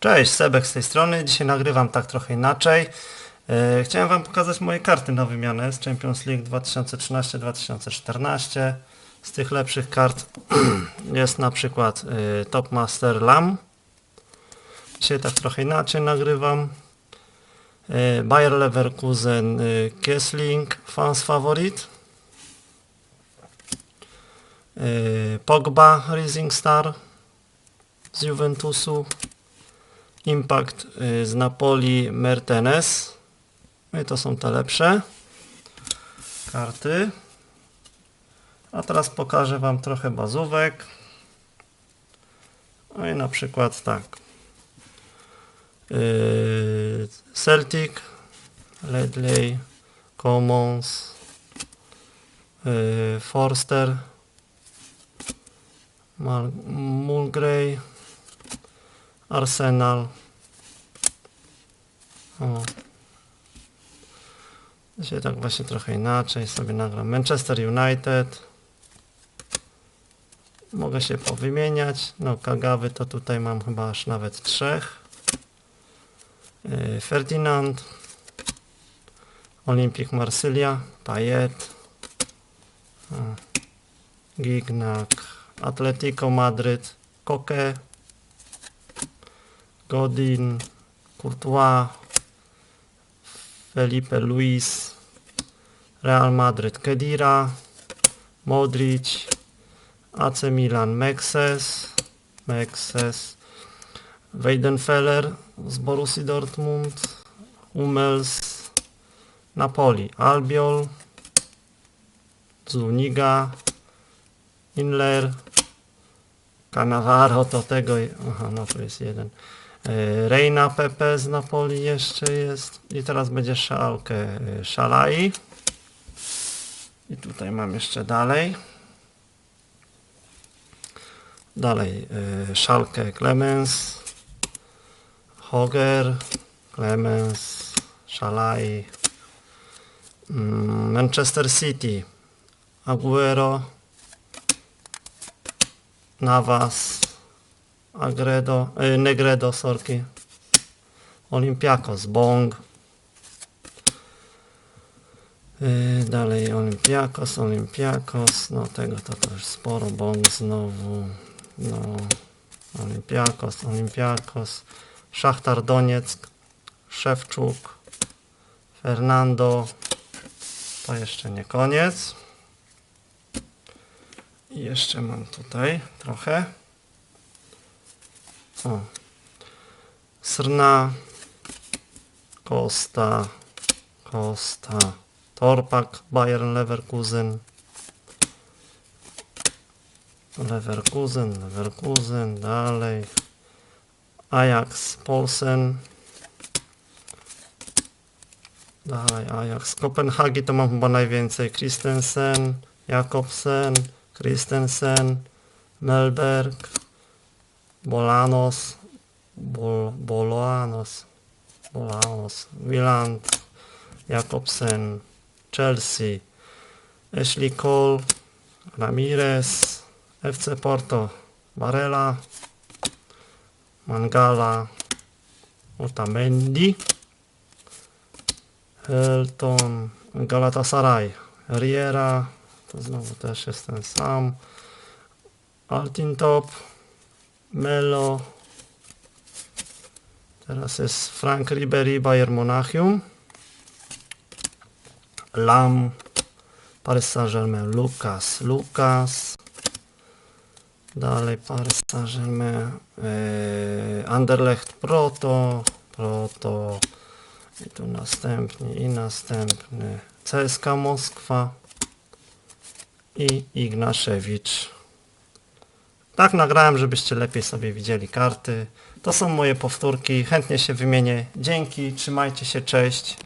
Cześć, Sebek z tej strony. Dzisiaj nagrywam tak trochę inaczej. E, Chciałem Wam pokazać moje karty na wymianę z Champions League 2013-2014. Z tych lepszych kart jest na przykład e, Top Master Lam. Dzisiaj tak trochę inaczej nagrywam. E, Bayer Leverkusen Kessling Fans Favorit. E, Pogba Rising Star z Juventusu. Impact y, z Napoli Mertens. No i to są te lepsze karty. A teraz pokażę Wam trochę bazówek. No i na przykład tak. Yy, Celtic, Ledley, Commons, yy, Forster, Mulgray, Arsenal. O. Dzisiaj tak właśnie trochę inaczej sobie nagram. Manchester United. Mogę się powymieniać. No Kagawy to tutaj mam chyba aż nawet trzech. Yy, Ferdinand. Olympic Marsylia. Payet. Gignac. Atletico Madryt. Koke. Godin, Courtois, Felipe Luis, Real Madrid Kedira, Modric, AC Milan Mexes, Mexes, Weidenfeller z Borussii Dortmund, Hummels, Napoli, Albiol, Zuniga, Inler, Cannavaro to tego, aha, no to jest jeden. E, Reina Pepe z Napoli jeszcze jest. I teraz będzie szalkę e, Szalai. I tutaj mam jeszcze dalej. Dalej e, szalkę Clemens, Hoger, Clemens, Szalai, mm, Manchester City, Aguero, Navas, Agredo, y, Negredo, sorki. Olympiakos, Bong. Y, dalej Olympiakos, Olympiakos, no tego to, już sporo, Bong znowu. No, Olympiakos, Olympiakos. Szachtar Donieck, Szewczuk, Fernando. To jeszcze nie koniec. I jeszcze mam tutaj trochę. O. Srna, Costa, Costa, Torpak, Bayern Leverkusen, Leverkusen, Leverkusen, dalej, Ajax, Polsen, dalej Ajax, Kopenhagi to mam chyba najwięcej, Christensen, Jakobsen, Christensen, Melberg, Bolanos, Bol, Bolanos, Bolanos, Wieland, Jakobsen, Chelsea, Ashley Cole, Ramirez, FC Porto, Barella, Mangala, Otamendi, Helton, Galatasaray, Riera, to znowu też jest ten sam, Altintop, Melo. Teraz jest Frank Ribery, Bayern Monachium. Lam, Paris Saint-Germain, Lucas, Lucas. Dalej Paris Saint-Germain, yy, Anderlecht Proto, Proto. I tu następny i następny. CSK Moskwa i Ignaszewicz. Tak nagrałem, żebyście lepiej sobie widzieli karty. To są moje powtórki. Chętnie się wymienię. Dzięki, trzymajcie się, cześć.